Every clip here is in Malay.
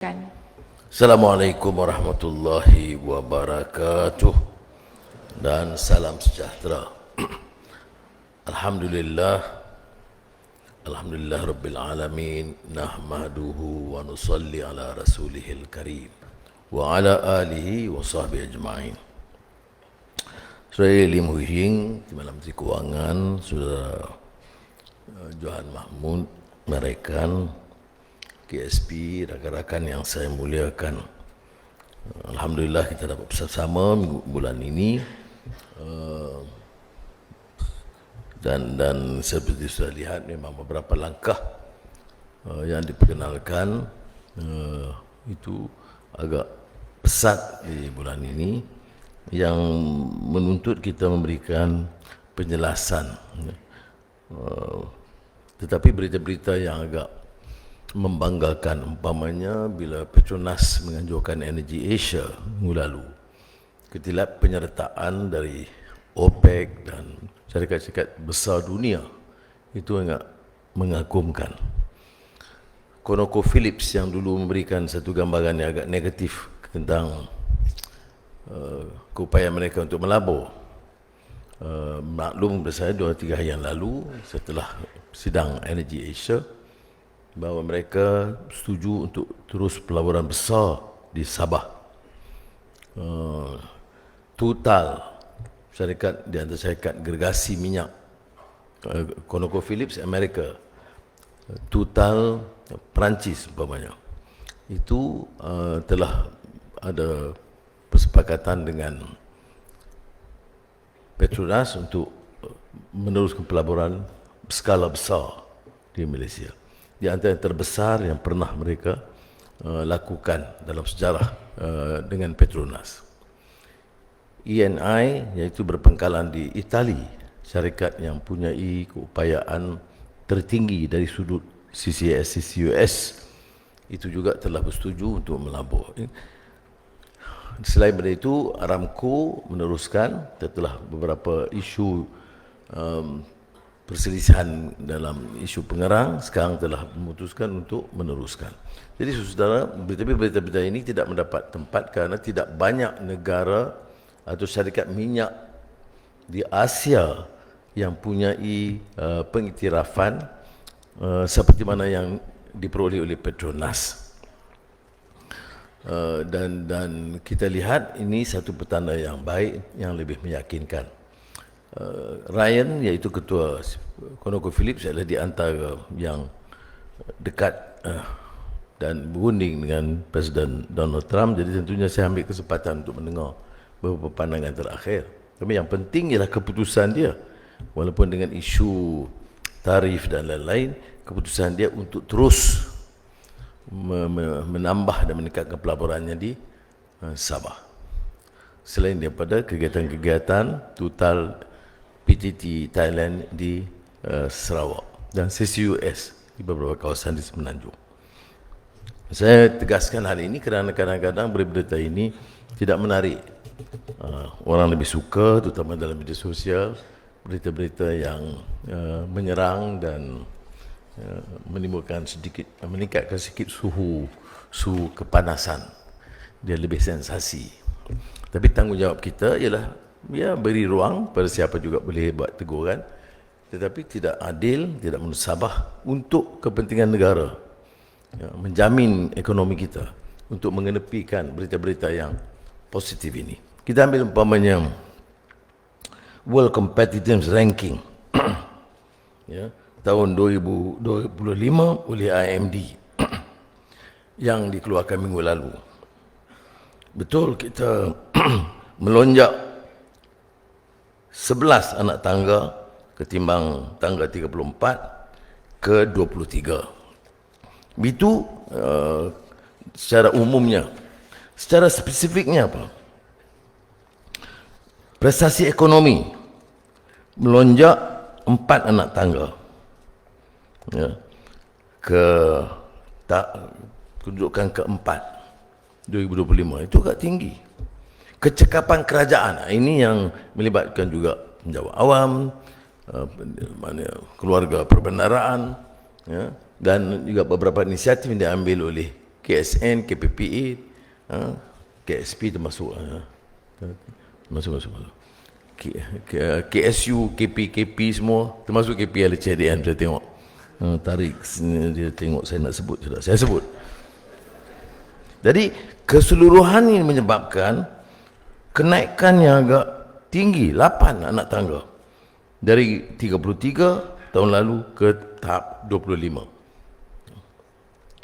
Kan. Assalamualaikum warahmatullahi wabarakatuh. Dan salam sejahtera. Alhamdulillah. Alhamdulillah Rabbil Alamin. Nahmaduhu wa nusalli ala rasulihil karim. Wa ala alihi wa sahbihi ajma'in. Saya Lim Hui Hing Timbalan Menteri Kewangan Saudara uh, Johan Mahmud Merekan KSP, rakan-rakan yang saya muliakan. Alhamdulillah kita dapat bersama bulan ini. Uh, dan dan seperti sudah lihat memang beberapa langkah uh, yang diperkenalkan uh, itu agak pesat di bulan ini yang menuntut kita memberikan penjelasan. Tetapi berita-berita yang agak membanggakan umpamanya bila Petronas menganjurkan Energy Asia minggu lalu ketilap penyertaan dari OPEC dan syarikat-syarikat besar dunia. Itu sangat mengagumkan. ConocoPhillips yang dulu memberikan satu gambaran yang agak negatif tentang uh, keupayaan mereka untuk melabur. Uh, maklum bersama dua tiga hari yang lalu setelah sidang Energy Asia bahawa mereka setuju untuk terus pelaburan besar di Sabah. Uh, total syarikat di antara syarikat gergasi minyak uh, ConocoPhillips Amerika uh, total Perancis umpamanya itu telah ada persepakatan dengan Petronas untuk meneruskan pelaburan skala besar di Malaysia di antara yang terbesar yang pernah mereka uh, lakukan dalam sejarah uh, dengan Petronas. ENI iaitu berpengkalan di Itali, syarikat yang punya keupayaan tertinggi dari sudut CCS, CCUS itu juga telah bersetuju untuk melabur. Selain daripada itu, Aramco meneruskan setelah beberapa isu um, perselisihan dalam isu pengerang sekarang telah memutuskan untuk meneruskan. Jadi saudara, berita-berita ini tidak mendapat tempat kerana tidak banyak negara atau syarikat minyak di Asia yang punya uh, pengiktirafan uh, seperti mana yang diperoleh oleh Petronas. Uh, dan dan kita lihat ini satu petanda yang baik yang lebih meyakinkan uh, Ryan iaitu ketua ConocoPhillips adalah di antara yang dekat uh, dan berunding dengan Presiden Donald Trump. Jadi tentunya saya ambil kesempatan untuk mendengar beberapa pandangan terakhir. Tapi yang penting ialah keputusan dia. Walaupun dengan isu tarif dan lain-lain keputusan dia untuk terus menambah dan meningkatkan pelaburannya di uh, Sabah. Selain daripada kegiatan-kegiatan total PTT Thailand di uh, Sarawak dan CCUS di beberapa kawasan di Semenanjung. Saya tegaskan hal ini kerana kadang-kadang berita ini tidak menarik. Uh, orang lebih suka terutama dalam media sosial berita-berita yang uh, menyerang dan uh, menimbulkan sedikit meningkatkan sedikit suhu suhu kepanasan dia lebih sensasi tapi tanggungjawab kita ialah ya beri ruang pada siapa juga boleh buat teguran tetapi tidak adil tidak menusabah untuk kepentingan negara. Ya, menjamin ekonomi kita untuk mengenepikan berita-berita yang positif ini. Kita ambil umpamanya World Competitiveness Ranking. Ya, tahun 2025 oleh IMD yang dikeluarkan minggu lalu. Betul kita melonjak 11 anak tangga ketimbang tangga 34 ke 23. Itu uh, secara umumnya. Secara spesifiknya apa? Prestasi ekonomi melonjak empat anak tangga. Ya. Ke tak kedudukan keempat 2025 itu agak tinggi kecekapan kerajaan ini yang melibatkan juga penjawat awam uh, mana keluarga perbendaraan ya, dan juga beberapa inisiatif yang diambil oleh KSN, KPPA, ha, KSP termasuk. Ha, masuk, masuk, masuk. K, K, KSU, KP, KP semua, termasuk KP LCDN saya tengok. Ha, tarik dia tengok saya nak sebut sudah. Saya sebut. Jadi keseluruhan ini menyebabkan kenaikan yang agak tinggi, 8 anak tangga. Dari 33 tahun lalu ke tahap 25.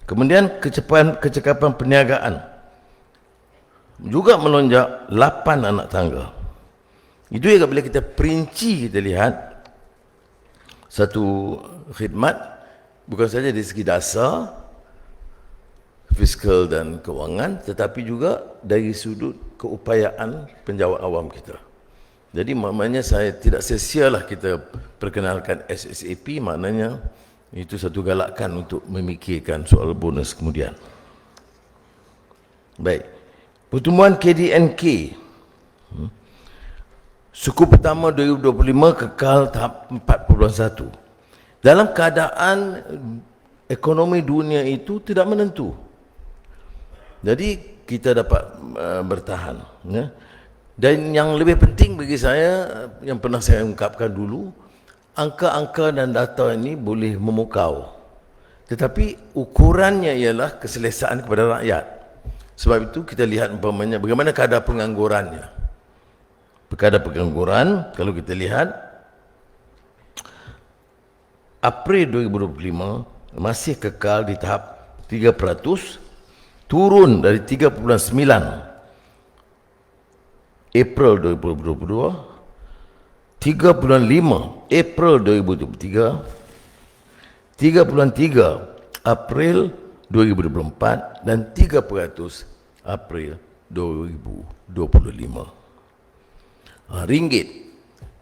Kemudian kecepatan kecekapan perniagaan juga melonjak 8 anak tangga. Itu juga bila kita perinci kita lihat satu khidmat bukan saja dari segi dasar fiskal dan kewangan tetapi juga dari sudut keupayaan penjawat awam kita. Jadi maknanya saya tidak sia-sialah kita perkenalkan SSAP maknanya itu satu galakan untuk memikirkan soal bonus kemudian. Baik. Pertumbuhan KDNK. Hmm. Suku pertama 2025 kekal tahap 4.1. Dalam keadaan ekonomi dunia itu tidak menentu. Jadi kita dapat uh, bertahan. Ya. Dan yang lebih penting bagi saya, yang pernah saya ungkapkan dulu, angka-angka dan data ini boleh memukau. Tetapi ukurannya ialah keselesaan kepada rakyat. Sebab itu kita lihat umpamanya bagaimana kadar penganggurannya. Kadar pengangguran kalau kita lihat April 2025 masih kekal di tahap 3% turun dari 3.9 April 2022 3.5 April 2023 3.3 April 2024 dan 3% April 2025 ha, ringgit.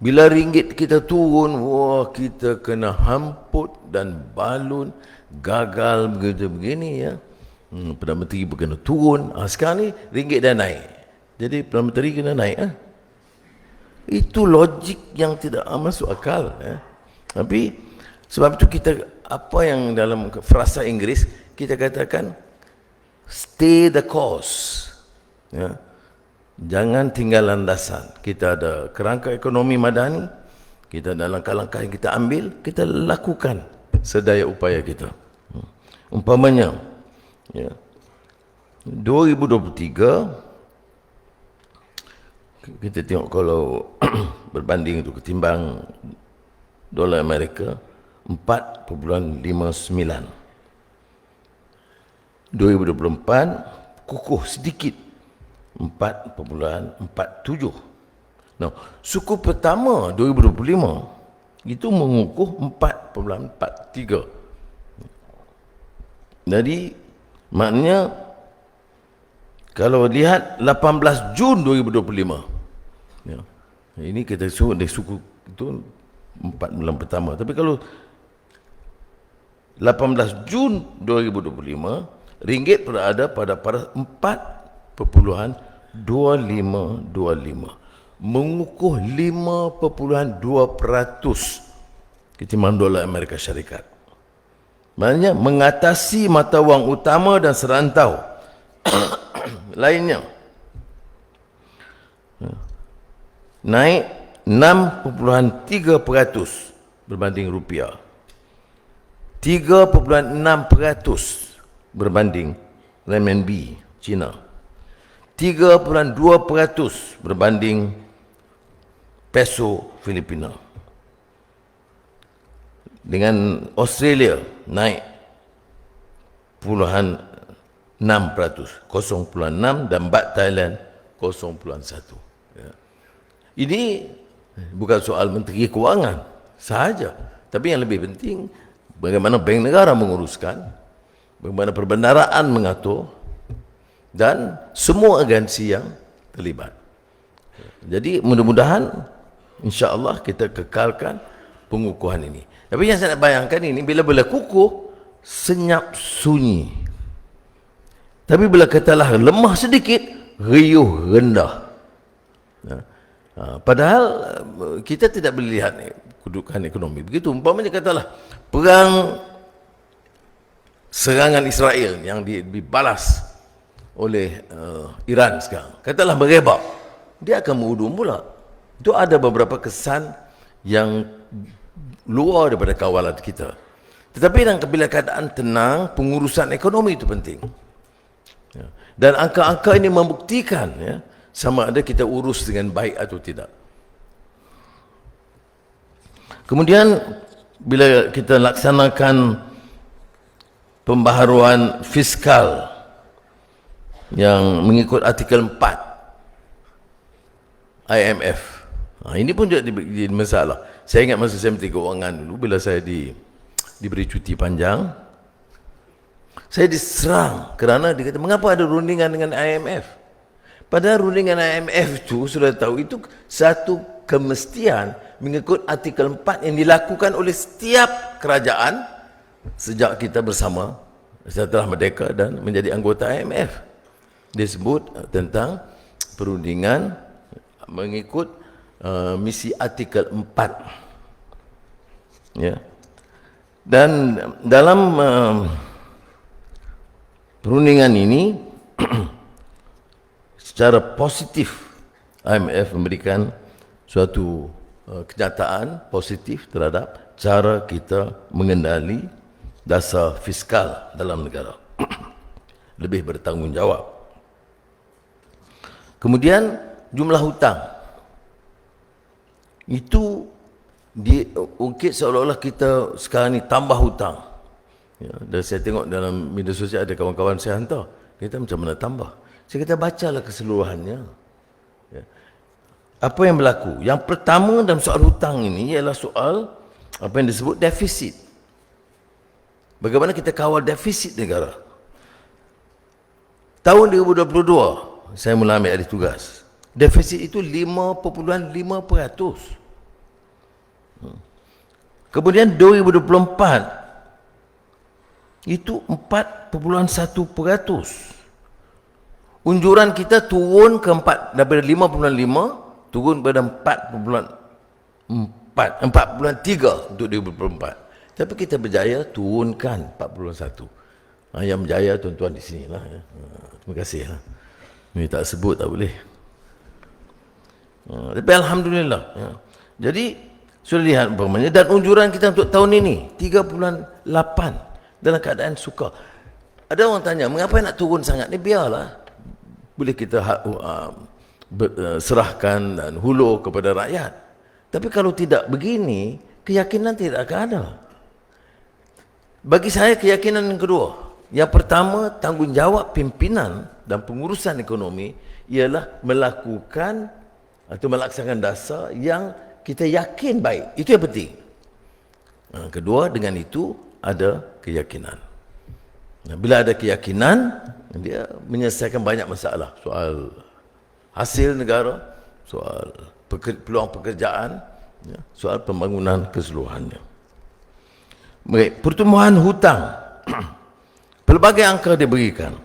Bila ringgit kita turun wah kita kena hamput dan balun gagal begitu begini ya hmm, Perdana Menteri pun kena turun ha, sekarang ni ringgit dah naik jadi Perdana Menteri kena naik ha? Itu logik yang tidak masuk akal. Ya. Tapi sebab itu kita apa yang dalam frasa Inggris kita katakan stay the course. Ya. Jangan tinggal landasan. Kita ada kerangka ekonomi madani. Kita ada langkah-langkah yang kita ambil, kita lakukan sedaya upaya kita. Hmm. Umpamanya, ya, 2023 kita tengok kalau berbanding itu ketimbang dolar Amerika 4.59 2024 kukuh sedikit 4.47 Nah, suku pertama 2025 itu mengukuh 4.43 jadi maknanya kalau lihat 18 Jun 2025 Ya. Ini kita suruh dari suku itu empat bulan pertama. Tapi kalau 18 Jun 2025 ringgit berada pada pada 4.2525 mengukuh 5.2 peratus ketimbang dolar Amerika Syarikat. Maknanya mengatasi mata wang utama dan serantau lainnya naik 6.3% berbanding rupiah. 3.6% berbanding renminbi China. 3.2% berbanding peso Filipina. Dengan Australia naik puluhan 6%, 0.6 dan Bat Thailand 0.1. Ini bukan soal menteri keuangan sahaja. Tapi yang lebih penting, bagaimana bank negara menguruskan, bagaimana perbendaraan mengatur, dan semua agensi yang terlibat. Jadi mudah-mudahan insya Allah kita kekalkan pengukuhan ini. Tapi yang saya nak bayangkan ini, bila-bila kukuh, senyap sunyi. Tapi bila katalah lemah sedikit, riuh rendah. Ya. Ha, padahal eh, kita tidak boleh lihat kedudukan ekonomi begitu. Umpamanya katalah perang serangan Israel yang dibalas oleh uh, Iran sekarang. Katalah merebak. Dia akan mengudur pula. Itu ada beberapa kesan yang luar daripada kawalan kita. Tetapi dalam bila keadaan tenang, pengurusan ekonomi itu penting. Ya. Dan angka-angka ini membuktikan ya, sama ada kita urus dengan baik atau tidak. Kemudian bila kita laksanakan pembaharuan fiskal yang mengikut artikel 4 IMF. Ha, ini pun jadi, jadi masalah. Saya ingat masa saya menteri keuangan dulu bila saya di diberi cuti panjang saya diserang kerana dia kata mengapa ada rundingan dengan IMF padahal rundingan IMF itu sudah tahu itu satu kemestian mengikut artikel 4 yang dilakukan oleh setiap kerajaan sejak kita bersama setelah merdeka dan menjadi anggota IMF disebut uh, tentang perundingan mengikut uh, misi artikel 4 ya. Dan dalam uh, perundingan ini secara positif IMF memberikan suatu uh, kenyataan positif terhadap cara kita mengendali dasar fiskal dalam negara. Lebih bertanggungjawab. Kemudian jumlah hutang. Itu diungkit seolah-olah kita sekarang ni tambah hutang. Ya, dan saya tengok dalam media sosial ada kawan-kawan saya hantar. Kita macam mana tambah? Saya kata bacalah keseluruhannya. Ya. Apa yang berlaku? Yang pertama dalam soal hutang ini ialah soal apa yang disebut defisit. Bagaimana kita kawal defisit negara? Tahun 2022, saya mula ambil alih tugas. Defisit itu 5.5%. Hmm. Kemudian 2024 itu 4.1%. Unjuran kita turun ke 4 daripada 5.5 turun kepada 4.4 4.3 untuk 2024. Tapi kita berjaya turunkan 4.1. Ha, yang berjaya tuan-tuan di sini lah. Ya. Ha, terima kasih. Ha. Ini tak sebut tak boleh. Ha, tapi Alhamdulillah. Ya. Jadi, sudah lihat umpamanya. Dan unjuran kita untuk tahun ini, 3.8 dalam keadaan suka. Ada orang tanya, mengapa nak turun sangat? Ini biarlah. Boleh kita uh, serahkan dan hulur kepada rakyat. Tapi kalau tidak begini, keyakinan tidak akan ada. Bagi saya keyakinan yang kedua. Yang pertama, tanggungjawab pimpinan dan pengurusan ekonomi ialah melakukan atau melaksanakan dasar yang kita yakin baik. Itu yang penting. Ha, kedua, dengan itu ada keyakinan. Bila ada keyakinan, dia menyelesaikan banyak masalah. Soal hasil negara, soal peluang pekerjaan, ya, soal pembangunan keseluruhannya. Baik, pertumbuhan hutang. Pelbagai angka diberikan.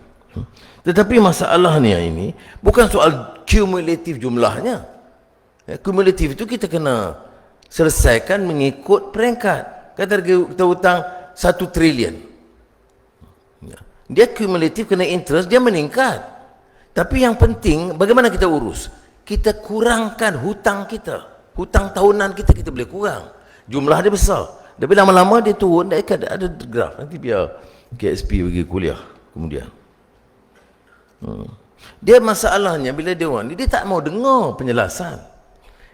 Tetapi masalahnya ini bukan soal kumulatif jumlahnya. Ya, kumulatif itu kita kena selesaikan mengikut peringkat. Kata kita hutang satu trilion. Ya. Dia kumulatif kena interest, dia meningkat. Tapi yang penting bagaimana kita urus? Kita kurangkan hutang kita. Hutang tahunan kita kita boleh kurang. Jumlah dia besar. Tapi lama-lama dia turun, dia ada graf. Nanti biar KSP pergi kuliah kemudian. Hmm. Dia masalahnya bila dia orang dia tak mau dengar penjelasan.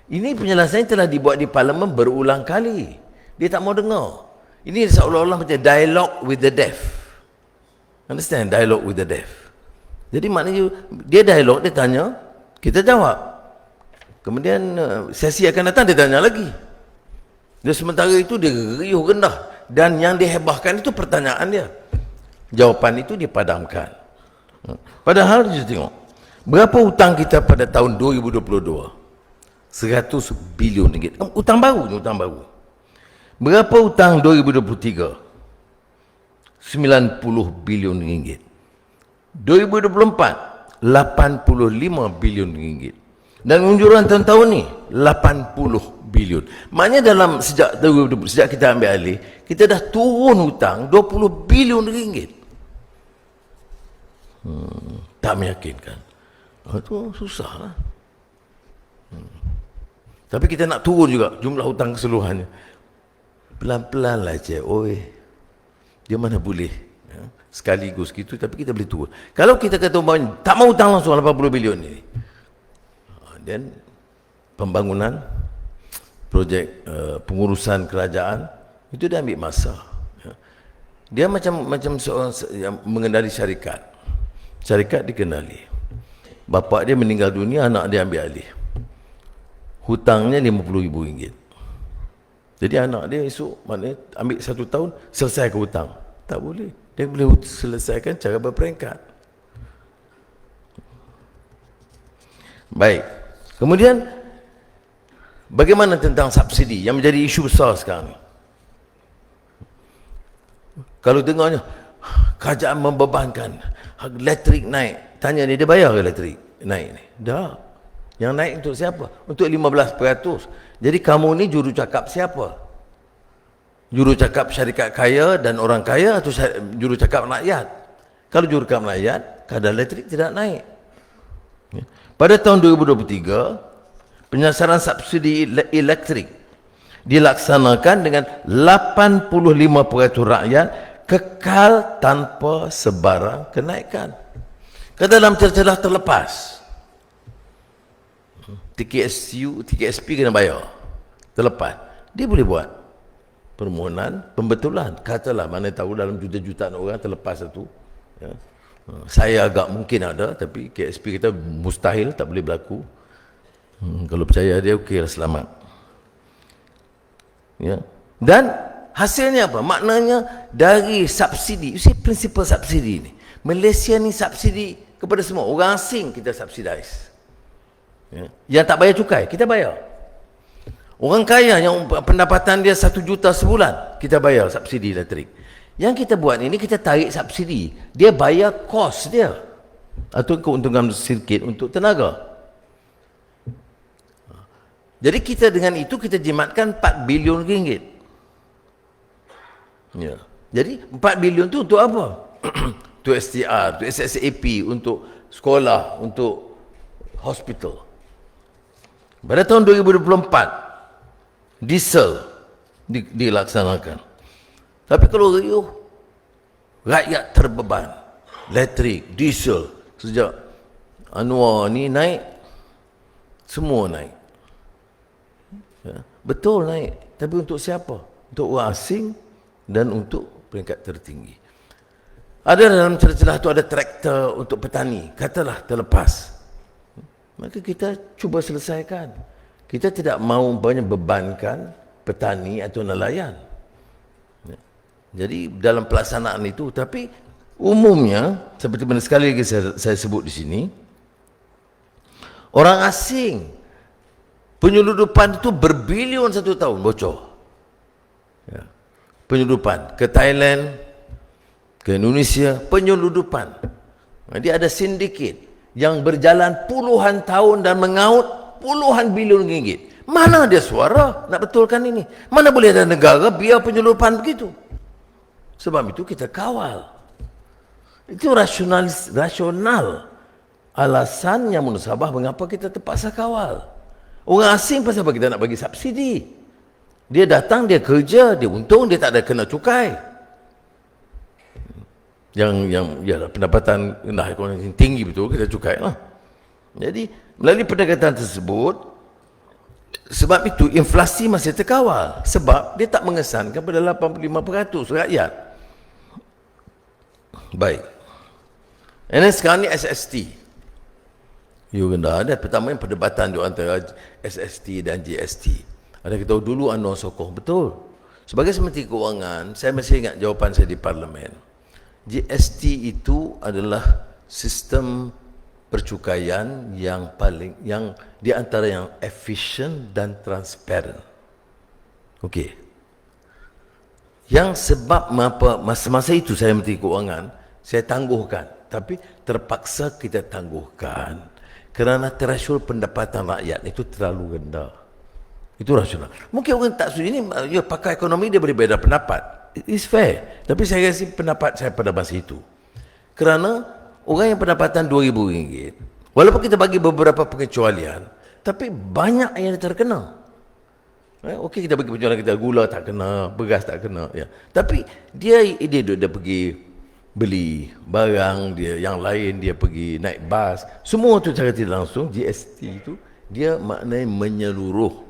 Ini penjelasan telah dibuat di parlimen berulang kali. Dia tak mau dengar. Ini seolah-olah macam dialog with the deaf. Understand? Dialog with the deaf. Jadi maknanya dia dialog, dia tanya, kita jawab. Kemudian uh, sesi akan datang, dia tanya lagi. Dan sementara itu dia riuh rendah. Dan yang dihebahkan itu pertanyaan dia. Jawapan itu dipadamkan. Padahal kita tengok berapa hutang kita pada tahun 2022? 100 bilion ringgit. Hutang baru ni hutang baru. Berapa hutang 2023? 90 bilion ringgit. 2024 85 bilion ringgit. Dan unjuran tahun-tahun ni 80 bilion. Maknanya dalam sejak sejak kita ambil alih, kita dah turun hutang 20 bilion ringgit. Hmm, tak meyakinkan. Itu susah lah. Hmm. Tapi kita nak turun juga jumlah hutang keseluruhannya. Pelan-pelan lah cik. Oi. Dia mana boleh. Ya? Sekaligus gitu tapi kita boleh turun. Kalau kita kata tak mau hutang langsung 80 bilion ni. Dan pembangunan projek uh, pengurusan kerajaan itu dia ambil masa ya. dia macam macam seorang yang mengendali syarikat syarikat dikenali. Bapa dia meninggal dunia anak dia ambil alih. Hutangnya RM50,000 ringgit. Jadi anak dia esok mana ambil satu tahun selesai ke hutang. Tak boleh. Dia boleh selesaikan cara berperingkat. Baik. Kemudian Bagaimana tentang subsidi yang menjadi isu besar sekarang ni? Kalau dengarnya, kerajaan membebankan, elektrik naik. Tanya ni, dia bayar ke elektrik naik ni? Dah. Yang naik untuk siapa? Untuk 15%. Jadi kamu ni juru cakap siapa? Juru cakap syarikat kaya dan orang kaya atau juru cakap rakyat? Kalau juru cakap rakyat, kadar elektrik tidak naik. Ya. Pada tahun 2023, penyasaran subsidi elektrik dilaksanakan dengan 85% rakyat kekal tanpa sebarang kenaikan. Ke dalam celah terlepas. TKSU, TKSP kena bayar. Terlepas. Dia boleh buat permohonan pembetulan. Katalah mana tahu dalam juta-jutaan orang terlepas itu. Ya. Saya agak mungkin ada tapi KSP kita mustahil tak boleh berlaku. Hmm, kalau percaya dia okey lah selamat. Ya. Dan hasilnya apa? Maknanya dari subsidi, you see principle subsidi ni. Malaysia ni subsidi kepada semua. Orang asing kita subsidize. Ya. Yang tak bayar cukai, kita bayar. Orang kaya yang pendapatan dia satu juta sebulan, kita bayar subsidi elektrik. Yang kita buat ini, kita tarik subsidi. Dia bayar kos dia. Atau keuntungan sedikit untuk tenaga. Jadi kita dengan itu kita jimatkan 4 bilion ringgit. Ya. Jadi 4 bilion tu untuk apa? untuk STR, untuk SSAP, untuk sekolah, untuk hospital. Pada tahun 2024 diesel di, dilaksanakan. Tapi kalau riuh rakyat terbeban elektrik, diesel sejak Anwar ni naik semua naik. Ya. Betul naik. Tapi untuk siapa? Untuk orang asing dan untuk peringkat tertinggi. Ada dalam celah-celah itu ada traktor untuk petani. Katalah terlepas. Maka kita cuba selesaikan. Kita tidak mahu banyak bebankan petani atau nelayan. Ya. Jadi dalam pelaksanaan itu, tapi umumnya, seperti mana sekali lagi saya, saya sebut di sini, orang asing Penyeludupan itu berbilion satu tahun bocor. Penyeludupan ke Thailand, ke Indonesia, penyeludupan. Dia ada sindiket yang berjalan puluhan tahun dan mengaut puluhan bilion ringgit. Mana dia suara nak betulkan ini? Mana boleh ada negara biar penyeludupan begitu? Sebab itu kita kawal. Itu rasional, rasional alasannya munasabah mengapa kita terpaksa kawal. Orang asing pasal apa kita nak bagi subsidi? Dia datang, dia kerja, dia untung, dia tak ada kena cukai. Yang yang ya pendapatan rendah ekonomi tinggi betul kita cukai lah. Jadi melalui pendekatan tersebut sebab itu inflasi masih terkawal sebab dia tak mengesankan pada 85% rakyat. Baik. And sekarang ni SST. You kena ada pertama yang perdebatan di antara SST dan GST. Ada kita tahu dulu Anwar Sokoh betul. Sebagai sementeri keuangan, saya masih ingat jawapan saya di parlimen. GST itu adalah sistem percukaian yang paling yang di antara yang efisien dan transparent. Okey. Yang sebab apa masa-masa itu saya menteri keuangan, saya tangguhkan, tapi terpaksa kita tangguhkan kerana threshold pendapatan rakyat itu terlalu rendah. Itu rasional. Mungkin orang tak setuju ini, ya, pakar ekonomi dia boleh beda pendapat. It's fair. Tapi saya rasa pendapat saya pada masa itu. Kerana orang yang pendapatan RM2,000, walaupun kita bagi beberapa pengecualian, tapi banyak yang terkena. Eh, Okey kita bagi penjualan kita gula tak kena, beras tak kena, ya. Tapi dia dia dia, dia pergi beli barang dia yang lain dia pergi naik bas. Semua tu cara tidak langsung GST itu dia maknanya menyeluruh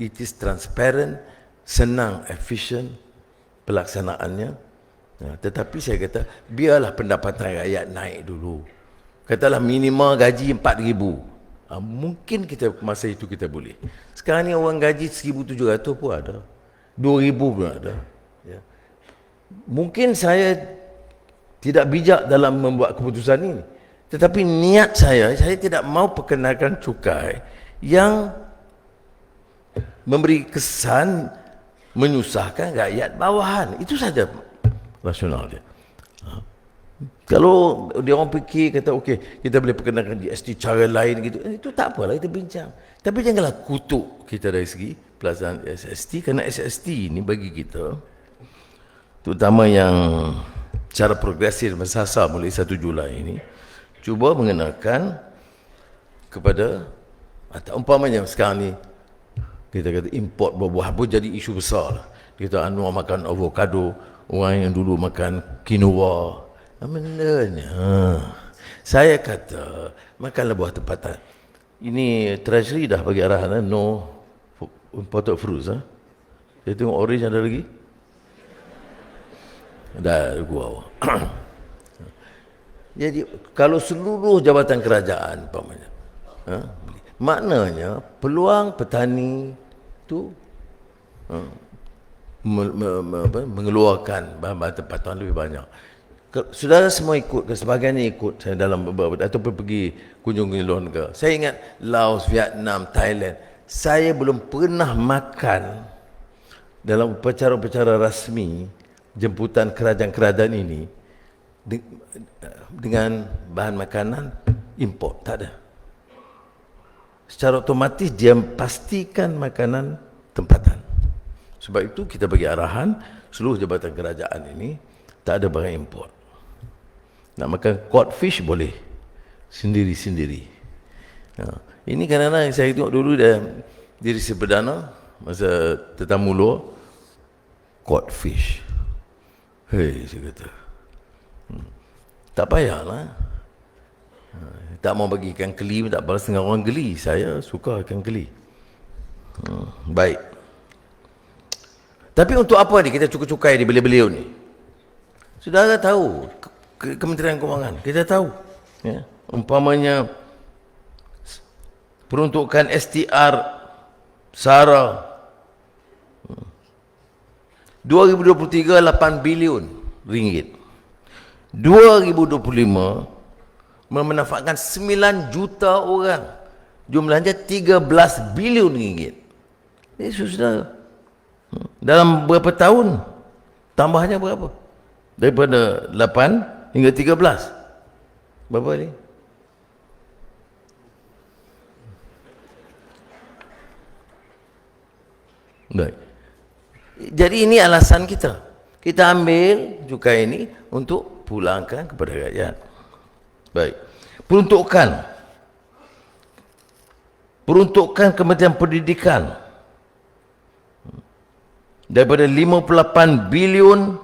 it is transparent, senang, efisien pelaksanaannya. Ya, tetapi saya kata, biarlah pendapatan rakyat naik dulu. Katalah minimal gaji 4,000. Ha, mungkin kita masa itu kita boleh. Sekarang ni orang gaji 1,700 pun ada. 2,000 pun ada. Ya. Mungkin saya tidak bijak dalam membuat keputusan ini. Tetapi niat saya, saya tidak mau perkenalkan cukai yang memberi kesan menyusahkan rakyat bawahan. Itu saja rasional dia. Ha. Kalau dia orang fikir kata okey kita boleh perkenalkan GST cara lain gitu eh, itu tak apalah kita bincang. Tapi janganlah kutuk kita dari segi pelaksanaan SST kerana SST ini bagi kita terutama yang cara progresif mensasar mulai 1 Julai ini cuba mengenakan kepada atau umpamanya sekarang ni kita kata import buah-buahan pun jadi isu besar kita anu makan avocado orang yang dulu makan quinoa benda ha. saya kata makanlah buah tempatan ini treasury dah bagi arahan eh? no imported fruits ha? saya tengok orange ada lagi dah gua jadi kalau seluruh jabatan kerajaan umpamanya ha? maknanya peluang petani itu uh, mengeluarkan bahan-bahan tempatan lebih banyak. Saudara semua ikut ke sebahagian ikut saya dalam beberapa ataupun pergi kunjung ke luar negara. Saya ingat Laos, Vietnam, Thailand. Saya belum pernah makan dalam upacara-upacara rasmi jemputan kerajaan-kerajaan ini dengan bahan makanan import. Tak ada secara otomatis dia pastikan makanan tempatan. Sebab itu kita bagi arahan seluruh jabatan kerajaan ini tak ada barang import. Nak makan cod fish boleh sendiri-sendiri. Ha. Ini kadang-kadang saya tengok dulu dah diri si perdana masa tetamu luar cod fish. Hei, saya kata. Hmm. Tak payahlah tak mau bagi ikan keli tak balas dengan orang geli. Saya suka ikan keli. Hmm, baik. Tapi untuk apa ni kita cukai-cukai di beliau-beliau ni? Saudara tahu ke Kementerian Keuangan. Kita tahu ya. Umpamanya peruntukan STR SARA 2023 8 bilion ringgit. 2025 memanfaatkan 9 juta orang. Jumlahnya 13 bilion ringgit. Ini sudah dalam berapa tahun? Tambahnya berapa? Daripada 8 hingga 13. Berapa ni? Baik. Jadi ini alasan kita. Kita ambil cukai ini untuk pulangkan kepada rakyat. Baik. Peruntukan. Peruntukan Kementerian Pendidikan. Daripada 58 bilion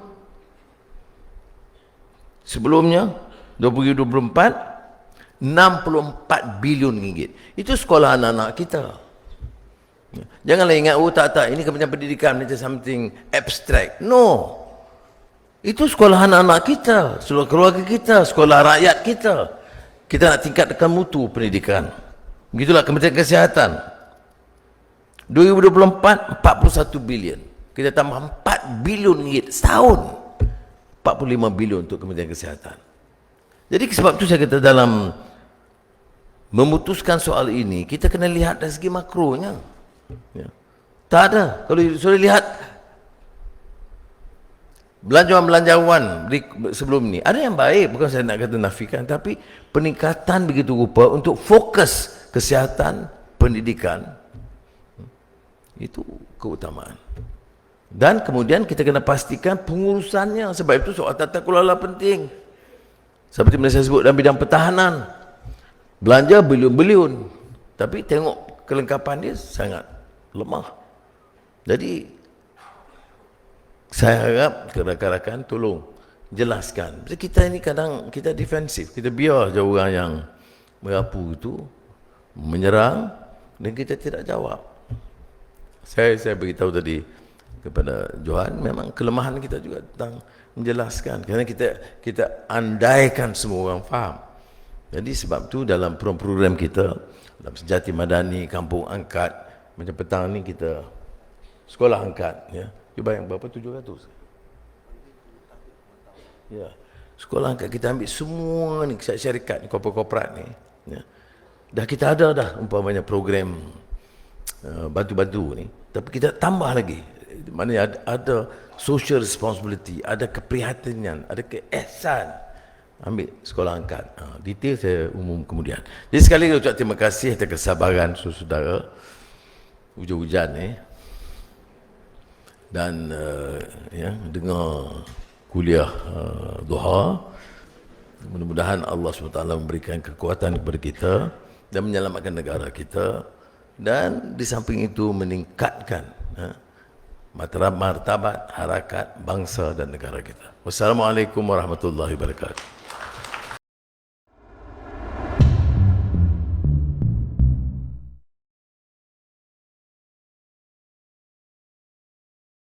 sebelumnya 2024 64 bilion ringgit. Itu sekolah anak-anak kita. Janganlah ingat oh tak tak ini Kementerian Pendidikan macam something abstract. No. Itu sekolah anak-anak kita, sekolah keluarga kita, sekolah rakyat kita. Kita nak tingkatkan mutu pendidikan. Begitulah Kementerian Kesihatan. 2024, 41 bilion. Kita tambah 4 bilion ringgit setahun. 45 bilion untuk Kementerian Kesihatan. Jadi sebab itu saya kata dalam memutuskan soal ini, kita kena lihat dari segi makronya. Ya. Tak ada. Kalau sudah lihat belanjawan-belanjawan sebelum ni ada yang baik bukan saya nak kata nafikan tapi peningkatan begitu rupa untuk fokus kesihatan pendidikan Itu keutamaan. Dan kemudian kita kena pastikan pengurusannya. Sebab itu soal tata kelola penting. Seperti yang saya sebut dalam bidang pertahanan. Belanja bilion-bilion. Tapi tengok kelengkapan dia sangat lemah. Jadi, saya harap rakan-rakan tolong jelaskan. Sebab kita ini kadang kita defensif. Kita biar je orang yang merapu itu menyerang dan kita tidak jawab. Saya saya beritahu tadi kepada Johan memang kelemahan kita juga tentang menjelaskan kerana kita kita andaikan semua orang faham. Jadi sebab tu dalam program-program kita dalam sejati madani kampung angkat macam petang ni kita sekolah angkat ya. You bayang berapa? 700? Ya. Sekolah angkat kita ambil semua ni syarikat ni korporat-korporat ni. Ya. Dah kita ada dah umpamanya program uh, bantu-bantu ni. Tapi kita tambah lagi. Mana ada, ada social responsibility ada keprihatinan ada keehsan ambil sekolah angkat. Uh, detail saya umum kemudian. Jadi sekali lagi ucap terima kasih atas kesabaran saudara hujan-hujan ni dan uh, ya dengar kuliah uh, duha mudah-mudahan Allah SWT memberikan kekuatan kepada kita dan menyelamatkan negara kita dan di samping itu meningkatkan ha, martabat harakat bangsa dan negara kita. Wassalamualaikum warahmatullahi wabarakatuh.